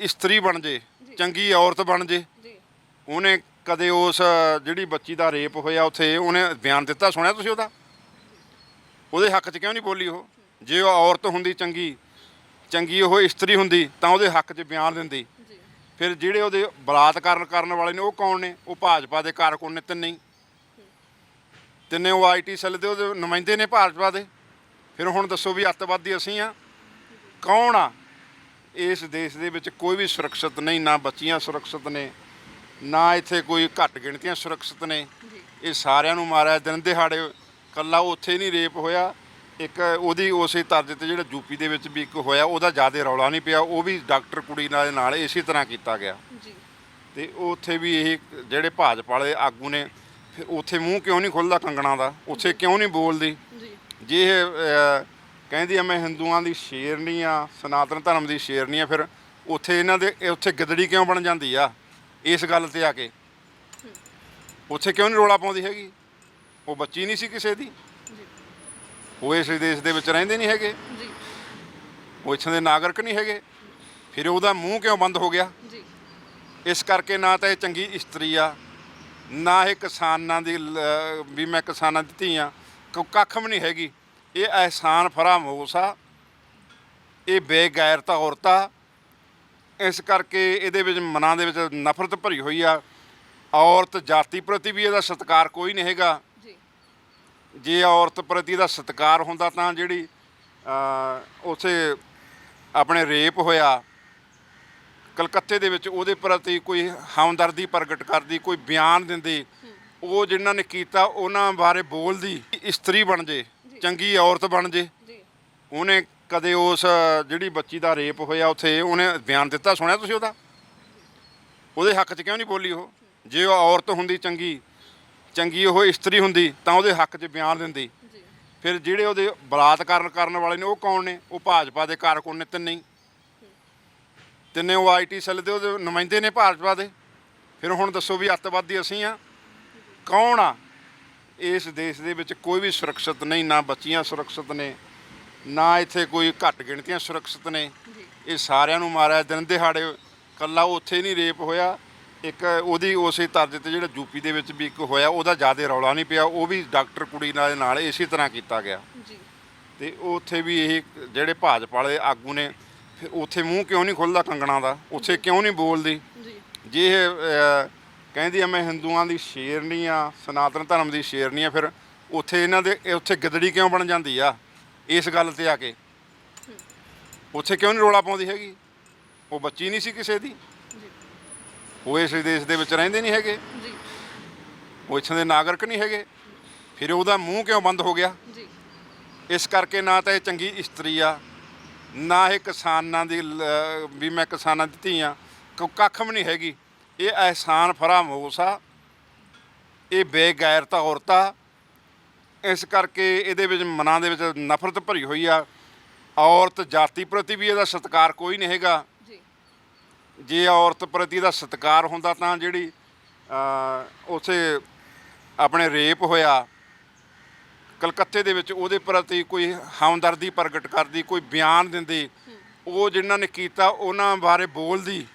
ਇਸਤਰੀ ਬਣ ਜੇ ਚੰਗੀ ਔਰਤ ਬਣ ਜੇ। ਉਹਨੇ ਕਦੇ ਉਸ ਜਿਹੜੀ ਬੱਚੀ ਦਾ ਰੇਪ ਹੋਇਆ ਉੱਥੇ ਉਹਨੇ ਬਿਆਨ ਦਿੱਤਾ ਸੁਣਿਆ ਤੁਸੀਂ ਉਹਦਾ? ਉਹਦੇ ਹੱਕ 'ਚ ਕਿਉਂ ਨਹੀਂ ਬੋਲੀ ਉਹ? ਜੇ ਉਹ ਔਰਤ ਹੁੰਦੀ ਚੰਗੀ ਚੰਗੀ ਉਹ ਇਸਤਰੀ ਹੁੰਦੀ ਤਾਂ ਉਹਦੇ ਹੱਕ 'ਚ ਬਿਆਨ ਦਿੰਦੀ। ਫਿਰ ਜਿਹੜੇ ਉਹਦੇ ਬਲਾਤਕਾਰ ਕਰਨ ਵਾਲੇ ਨੇ ਉਹ ਕੌਣ ਨੇ? ਉਹ ਭਾਜਪਾ ਦੇ ਕਾਰਕੁਨ ਨੇ ਤਿੰਨੇ ਹੀ। ਤਿੰਨੇ ਉਹ ਆਈਟੀ ਸੈੱਲ ਦੇ ਉਹਦੇ ਨੁਮਾਇੰਦੇ ਨੇ ਭਾਜਪਾ ਦੇ। ਫਿਰ ਹੁਣ ਦੱਸੋ ਵੀ ਅੱਤਵਾਦੀ ਅਸੀਂ ਆ। ਕੌਣ ਆ? ਇਸ ਦੇਸ਼ ਦੇ ਵਿੱਚ ਕੋਈ ਵੀ ਸੁਰੱਖਿਅਤ ਨਹੀਂ ਨਾ ਬੱਚੀਆਂ ਸੁਰੱਖਿਅਤ ਨੇ ਨਾ ਇੱਥੇ ਕੋਈ ਘੱਟ ਗਿਣਤੀਆਂ ਸੁਰੱਖਿਅਤ ਨੇ। ਇਹ ਸਾਰਿਆਂ ਨੂੰ ਮਾਰਿਆ ਦਿਨ ਦਿਹਾੜੇ ਕੱਲਾ ਉੱਥੇ ਨਹੀਂ ਰੇਪ ਹੋਇਆ ਇੱਕ ਉਹਦੀ ਉਸੇ ਤਰਜ਼ ਤੇ ਜਿਹੜਾ ਯੂਪੀ ਦੇ ਵਿੱਚ ਵੀ ਇੱਕ ਹੋਇਆ ਉਹਦਾ ਜ਼ਿਆਦਾ ਰੌਲਾ ਨਹੀਂ ਪਿਆ ਉਹ ਵੀ ਡਾਕਟਰ ਕੁੜੀ ਨਾਲ ਨਾਲ ਇਸੇ ਤਰ੍ਹਾਂ ਕੀਤਾ ਗਿਆ। ਜੀ। ਤੇ ਉੱਥੇ ਵੀ ਇਹ ਜਿਹੜੇ ਭਾਜਪਾ ਵਾਲੇ ਆਗੂ ਨੇ ਫਿਰ ਉੱਥੇ ਮੂੰਹ ਕਿਉਂ ਨਹੀਂ ਖੁੱਲਦਾ ਕੰਗਣਾ ਦਾ? ਉੱਥੇ ਕਿਉਂ ਨਹੀਂ ਬੋਲਦੀ? ਜੀ। ਜੇ ਕਹਿੰਦੀ ਆ ਮੈਂ ਹਿੰਦੂਆਂ ਦੀ ਸ਼ੇਰਨੀ ਆ ਸਨਾਤਨ ਧਰਮ ਦੀ ਸ਼ੇਰਨੀ ਆ। ਫਿਰ ਉੱਥੇ ਇਹਨਾਂ ਦੇ ਇਹ ਉੱਥੇ ਗਿੱਦੜੀ ਕਿਉਂ ਬਣ ਜਾਂਦੀ ਆ ਇਸ ਗੱਲ ਤੇ ਆ ਕੇ? ਉੱਥੇ ਕਿਉਂ ਨਹੀਂ ਰੋਲਾ ਪਾਉਂਦੀ ਹੈਗੀ? ਉਹ ਬੱਚੀ ਨਹੀਂ ਸੀ ਕਿਸੇ ਦੀ? ਉਹ ਇਸ ਦੇਸ਼ ਦੇ ਵਿੱਚ ਰਹਿੰਦੇ ਨਹੀਂ ਹੈਗੇ? ਜੀ। ਉਹ ਇੱਥੋਂ ਦੇ ਨਾਗਰਿਕ ਨਹੀਂ ਹੈਗੇ? ਫਿਰ ਉਹਦਾ ਮੂੰਹ ਕਿਉਂ ਬੰਦ ਹੋ ਗਿਆ? ਜੀ। ਇਸ ਕਰਕੇ ਨਾ ਤਾਂ ਇਹ ਚੰਗੀ ਇਸਤਰੀ ਆ ਨਾ ਇਹ ਕਿਸਾਨਾਂ ਦੀ ਵੀ ਮੈਂ ਕਿਸਾਨਾਂ ਦੀ ਧੀ ਆ ਕ- ਕੱਖ ਵੀ ਨਹੀਂ ਹੈਗੀ। ਇਹ ਅਹਿਸਾਨ ਫਰਾਮੋਸ਼ ਆ। ਇਹ ਬੇਗੈਰਤਾ ਔਰਤ ਇਸ ਕਰਕੇ ਇਹਦੇ ਵਿੱਚ ਮਨਾਂ ਦੇ ਵਿੱਚ ਨਫ਼ਰਤ ਭਰੀ ਹੋਈ ਆ। ਔਰਤ ਜਾਤੀ ਪ੍ਰਤੀ ਵੀ ਇਹਦਾ ਸਤਿਕਾਰ ਕੋਈ ਨਹੀਂ ਹੈਗਾ। ਜੀ। ਜੇ ਔਰਤ ਪ੍ਰਤੀ ਦਾ ਸਤਿਕਾਰ ਹੁੰਦਾ ਤਾਂ ਜਿਹੜੀ ਉਥੇ ਆਪਣੇ ਰੇਪ ਹੋਇਆ ਕਲਕੱਤੇ ਦੇ ਵਿੱਚ ਉਹਦੇ ਪ੍ਰਤੀ ਕੋਈ ਹਮਦਰਦੀ ਪ੍ਰਗਟ ਕਰਦੀ ਕੋਈ ਬਿਆਨ ਦਿੰਦੀ ਉਹ ਜਿਨ੍ਹਾਂ ਨੇ ਕੀਤਾ ਉਹਨਾਂ ਬਾਰੇ ਬੋਲਦੀ ਇਸਤਰੀ ਬਣ ਜੇ। ਚੰਗੀ ਔਰਤ ਬਣ ਜੇ। ਜੀ। ਉਹਨੇ ਕਦੇ ਉਸ ਜਿਹੜੀ ਬੱਚੀ ਦਾ ਰੇਪ ਹੋਇਆ ਉੱਥੇ ਉਹਨੇ ਬਿਆਨ ਦਿੱਤਾ ਸੁਣਿਆ ਤੁਸੀਂ ਉਹਦਾ? ਉਹਦੇ ਹੱਕ 'ਚ ਕਿਉਂ ਨਹੀਂ ਬੋਲੀ ਉਹ? ਜੇ ਉਹ ਔਰਤ ਹੁੰਦੀ ਚੰਗੀ ਚੰਗੀ ਉਹ ਇਸਤਰੀ ਹੁੰਦੀ ਤਾਂ ਉਹਦੇ ਹੱਕ 'ਚ ਬਿਆਨ ਦਿੰਦੀ। ਫਿਰ ਜਿਹੜੇ ਉਹਦੇ ਬਲਾਤਕਾਰ ਕਰਨ ਵਾਲੇ ਨੇ ਉਹ ਕੌਣ ਨੇ? ਉਹ ਭਾਜਪਾ ਦੇ ਕਾਰਕੁਨ ਨੇ ਤਿੰਨੇ ਹੀ। ਤਿੰਨੇ ਉਹ ਆਈਟੀ ਸੈੱਲ ਦੇ ਉਹਦੇ ਨੁਮਾਇੰਦੇ ਨੇ ਭਾਜਪਾ ਦੇ। ਫਿਰ ਹੁਣ ਦੱਸੋ ਵੀ ਅੱਤਵਾਦੀ ਅਸੀਂ ਆ। ਕੌਣ ਆ? ਇਸ ਦੇਸ਼ ਦੇ ਵਿੱਚ ਕੋਈ ਵੀ ਸੁਰੱਖਿਅਤ ਨਹੀਂ ਨਾ ਬੱਚੀਆਂ ਸੁਰੱਖਿਅਤ ਨੇ ਨਾ ਇੱਥੇ ਕੋਈ ਘੱਟ ਗਿਣਤੀਆਂ ਸੁਰੱਖਿਅਤ ਨੇ। ਇਹ ਸਾਰਿਆਂ ਨੂੰ ਮਾਰਿਆ ਦਿਨ ਦਿਹਾੜੇ ਕੱਲਾ ਉੱਥੇ ਨਹੀਂ ਰੇਪ ਹੋਇਆ। ਇੱਕ ਉਹਦੀ ਉਸੇ ਤਰਜ਼ ਤੇ ਜਿਹੜਾ ਯੂਪੀ ਦੇ ਵਿੱਚ ਵੀ ਇੱਕ ਹੋਇਆ ਉਹਦਾ ਜ਼ਿਆਦਾ ਰੌਲਾ ਨਹੀਂ ਪਿਆ ਉਹ ਵੀ ਡਾਕਟਰ ਕੁੜੀ ਨਾਲ ਨਾਲ ਇਸੇ ਤਰ੍ਹਾਂ ਕੀਤਾ ਗਿਆ। ਜੀ। ਤੇ ਉੱਥੇ ਵੀ ਇਹ ਜਿਹੜੇ ਭਾਜਪਾ ਵਾਲੇ ਆਗੂ ਨੇ ਫਿਰ ਉੱਥੇ ਮੂੰਹ ਕਿਉਂ ਨਹੀਂ ਖੁੱਲਦਾ ਕੰਗਣਾ ਦਾ? ਉੱਥੇ ਕਿਉਂ ਨਹੀਂ ਬੋਲਦੀ? ਜੀ। ਜੇ ਕਹਿੰਦੀ ਆ ਮੈਂ ਹਿੰਦੂਆਂ ਦੀ ਸ਼ੇਰਨੀ ਆ ਸਨਾਤਨ ਧਰਮ ਦੀ ਸ਼ੇਰਨੀ ਆ। ਫਿਰ ਉੱਥੇ ਇਹਨਾਂ ਦੇ ਇਹ ਉੱਥੇ ਗਿੱਦੜੀ ਕਿਉਂ ਬਣ ਜਾਂਦੀ ਆ ਇਸ ਗੱਲ ਤੇ ਆ ਕੇ? ਉੱਥੇ ਕਿਉਂ ਨਹੀਂ ਰੋਲਾ ਪਾਉਂਦੀ ਹੈਗੀ? ਉਹ ਬੱਚੀ ਨਹੀਂ ਸੀ ਕਿਸੇ ਦੀ? ਉਹ ਇਸ ਦੇਸ਼ ਦੇ ਵਿੱਚ ਰਹਿੰਦੇ ਨਹੀਂ ਹੈਗੇ? ਜੀ। ਉਹ ਇੱਥੋਂ ਦੇ ਨਾਗਰਿਕ ਨਹੀਂ ਹੈਗੇ? ਫਿਰ ਉਹਦਾ ਮੂੰਹ ਕਿਉਂ ਬੰਦ ਹੋ ਗਿਆ? ਜੀ। ਇਸ ਕਰਕੇ ਨਾ ਤਾਂ ਇਹ ਚੰਗੀ ਇਸਤਰੀ ਆ ਨਾ ਇਹ ਕਿਸਾਨਾਂ ਦੀ ਵੀ ਮੈਂ ਕਿਸਾਨਾਂ ਦੀ ਧੀ ਆ ਕ- ਕੱਖ ਵੀ ਨਹੀਂ ਹੈਗੀ। ਇਹ ਅਹਿਸਾਨ ਫਰਾਮੋਸ਼ ਇਹ ਬੇਗੈਰਤਾ ਔਰਤ ਇਸ ਕਰਕੇ ਇਹਦੇ ਵਿੱਚ ਮਨਾਂ ਦੇ ਵਿੱਚ ਨਫ਼ਰਤ ਭਰੀ ਹੋਈ ਆ। ਔਰਤ ਜਾਤੀ ਪ੍ਰਤੀ ਵੀ ਇਹਦਾ ਸਤਿਕਾਰ ਕੋਈ ਨਹੀਂ ਹੈਗਾ। ਜੀ। ਜੇ ਔਰਤ ਪ੍ਰਤੀ ਦਾ ਸਤਿਕਾਰ ਹੁੰਦਾ ਤਾਂ ਜਿਹੜੀ ਉਥੇ ਆਪਣੇ ਰੇਪ ਹੋਇਆ ਕਲਕੱਤੇ ਦੇ ਵਿੱਚ ਉਹਦੇ ਪ੍ਰਤੀ ਕੋਈ ਹਮਦਰਦੀ ਪ੍ਰਗਟ ਕਰਦੀ ਕੋਈ ਬਿਆਨ ਦਿੰਦੀ ਉਹ ਜਿਨ੍ਹਾਂ ਨੇ ਕੀਤਾ ਉਹਨਾਂ ਬਾਰੇ ਬੋਲਦੀ